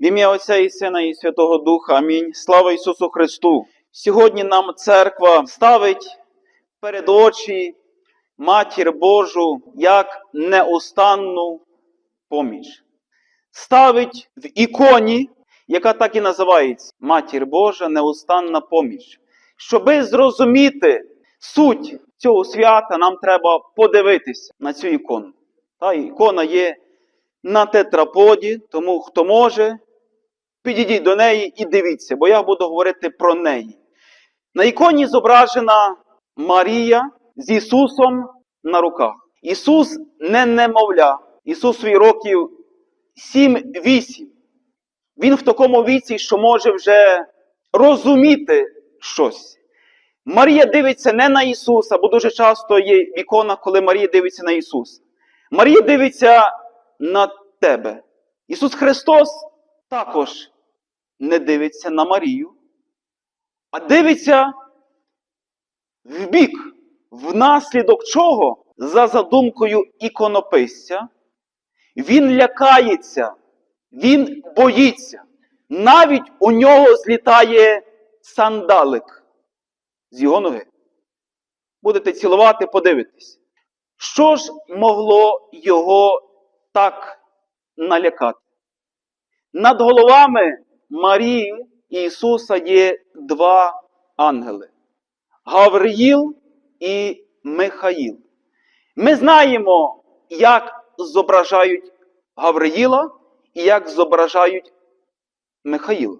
В ім'я Отця і Сина і Святого Духа. Амінь. Слава Ісусу Христу! Сьогодні нам церква ставить перед очі Матір Божу як неустанну поміч. Ставить в іконі, яка так і називається Матір Божа, неустанна поміч. Щоби зрозуміти суть цього свята, нам треба подивитися на цю ікону. Та ікона є на тетраподі, тому хто може, підійдіть до неї і дивіться, бо я буду говорити про неї. На іконі зображена Марія з Ісусом на руках. Ісус не немовля, Ісусові років 7-8. Він в такому віці, що може вже розуміти щось. Марія дивиться не на Ісуса, бо дуже часто є ікона, коли Марія дивиться на Ісуса. Марія дивиться на тебе. Ісус Христос також не дивиться на Марію, а дивиться в бік, внаслідок чого, за задумкою іконописця, він лякається, він боїться. Навіть у нього злітає сандалик з його ноги. Будете цілувати, подивитесь. Що ж могло його так налякати? Над головами Марії Ісуса є два ангели Гавриїл і Михаїл. Ми знаємо, як зображають Гавриїла і як зображають Михаїла.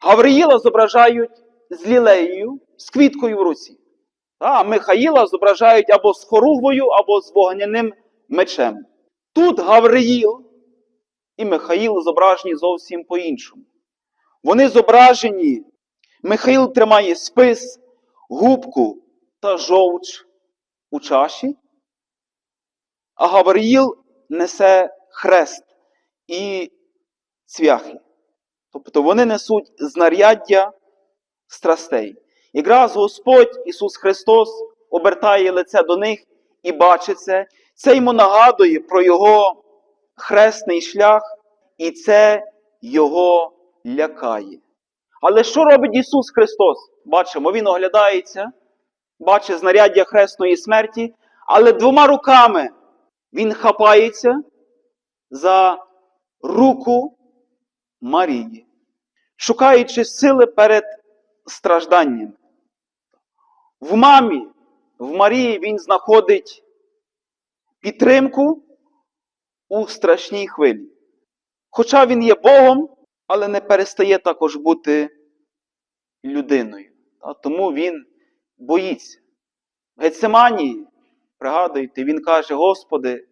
Гавриїла зображають з лілеєю, з квіткою в руці. А Михаїла зображають або з хоругвою, або з вогняним мечем. Тут Гавриїл і Михаїл зображені зовсім по-іншому. Вони зображені, Михаїл тримає спис, губку та жовч у чаші, а Гавриїл несе хрест і цвяхи. Тобто вони несуть знаряддя страстей. Якраз Господь Ісус Христос обертає лице до них і бачить це. Це йому нагадує про Його хресний шлях, і це Його лякає. Але що робить Ісус Христос? Бачимо, Він оглядається, бачить знаряддя хресної смерті, але двома руками Він хапається за руку Марії, шукаючи сили перед стражданням. В мамі, в Марії він знаходить підтримку у страшній хвилі. Хоча він є Богом, але не перестає також бути людиною. Тому він боїться. В Гецеманії, пригадуєте, він каже: Господи,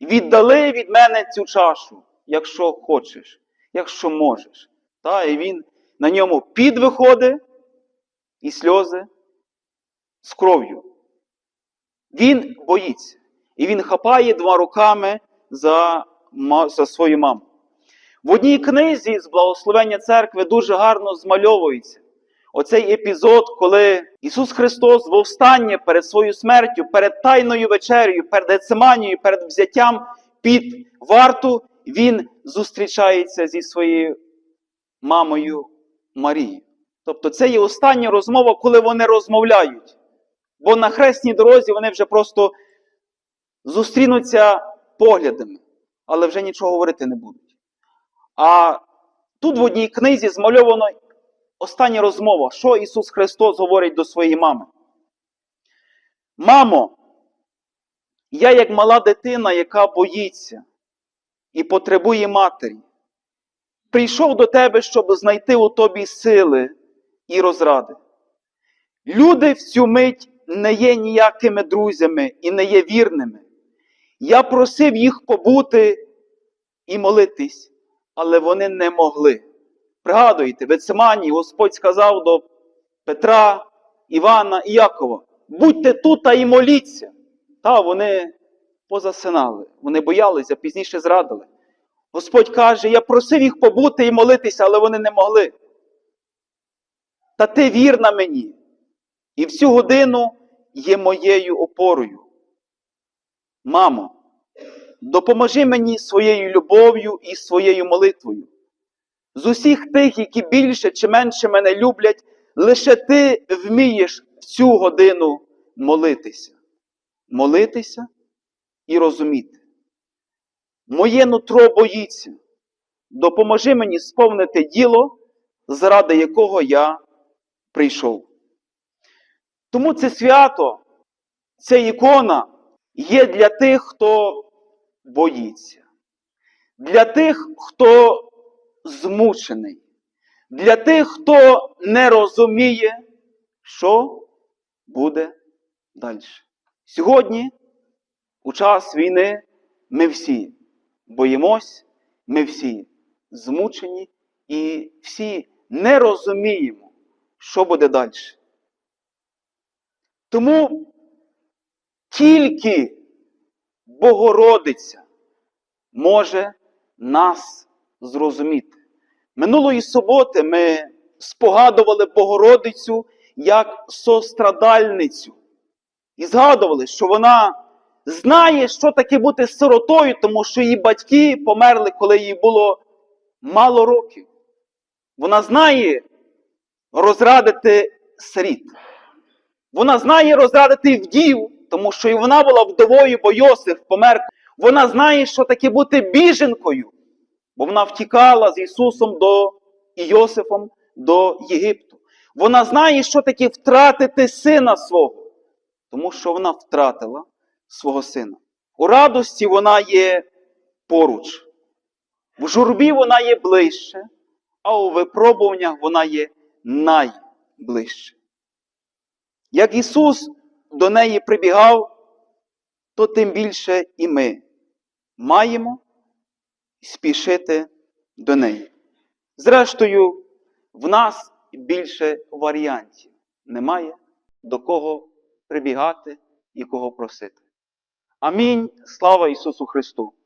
віддали від мене цю чашу, якщо хочеш, якщо можеш. Та, І він на ньому під виходить і сльози з кров'ю. Він боїться. І він хапає двома руками за, за свою маму. В одній книзі з благословення церкви дуже гарно змальовується оцей епізод, коли Ісус Христос вовстання перед своєю смертю, перед Тайною вечерею, перед Гецеманією, перед взяттям під варту, Він зустрічається зі своєю мамою Марією. Тобто це є остання розмова, коли вони розмовляють. Бо на хресній дорозі вони вже просто зустрінуться поглядами, але вже нічого говорити не будуть. А тут в одній книзі змальовано остання розмова, що Ісус Христос говорить до своєї мами. Мамо, я як мала дитина, яка боїться і потребує матері, прийшов до тебе, щоб знайти у тобі сили і розради. Люди в цю мить не є ніякими друзями і не є вірними. Я просив їх побути і молитись, але вони не могли. Пригадуйте, в Господь сказав до Петра, Івана і Якова: будьте тут та і моліться. Та вони позасинали, вони боялися, пізніше зрадили. Господь каже: Я просив їх побути і молитися, але вони не могли. Та ти вірна мені, і в цю годину є моєю опорою. Мамо, допоможи мені своєю любов'ю і своєю молитвою. З усіх тих, які більше чи менше мене люблять, лише ти вмієш в цю годину молитися. Молитися і розуміти. Моє нутро боїться. Допоможи мені сповнити діло, заради якого я прийшов. Тому це свято, ця ікона є для тих, хто боїться, для тих, хто змучений, для тих, хто не розуміє, що буде далі. Сьогодні, у час війни, ми всі боїмось, ми всі змучені і всі не розуміємо, що буде далі. Тому тільки Богородиця може нас зрозуміти. Минулої суботи ми спогадували Богородицю як сострадальницю. І згадували, що вона знає, що таке бути сиротою, тому що її батьки померли, коли їй було мало років. Вона знає розрадити сиріт. Вона знає розрадити вдів, тому що і вона була вдовою, бо Йосиф помер. Вона знає, що таке бути біженкою, бо вона втікала з Ісусом до і Йосифом до Єгипту. Вона знає, що таке втратити сина свого, тому що вона втратила свого сина. У радості вона є поруч, в журбі вона є ближче, а у випробуваннях вона є найближче. Як Ісус до неї прибігав, то тим більше і ми маємо спішити до неї. Зрештою, в нас більше варіантів немає до кого прибігати і кого просити. Амінь. Слава Ісусу Христу!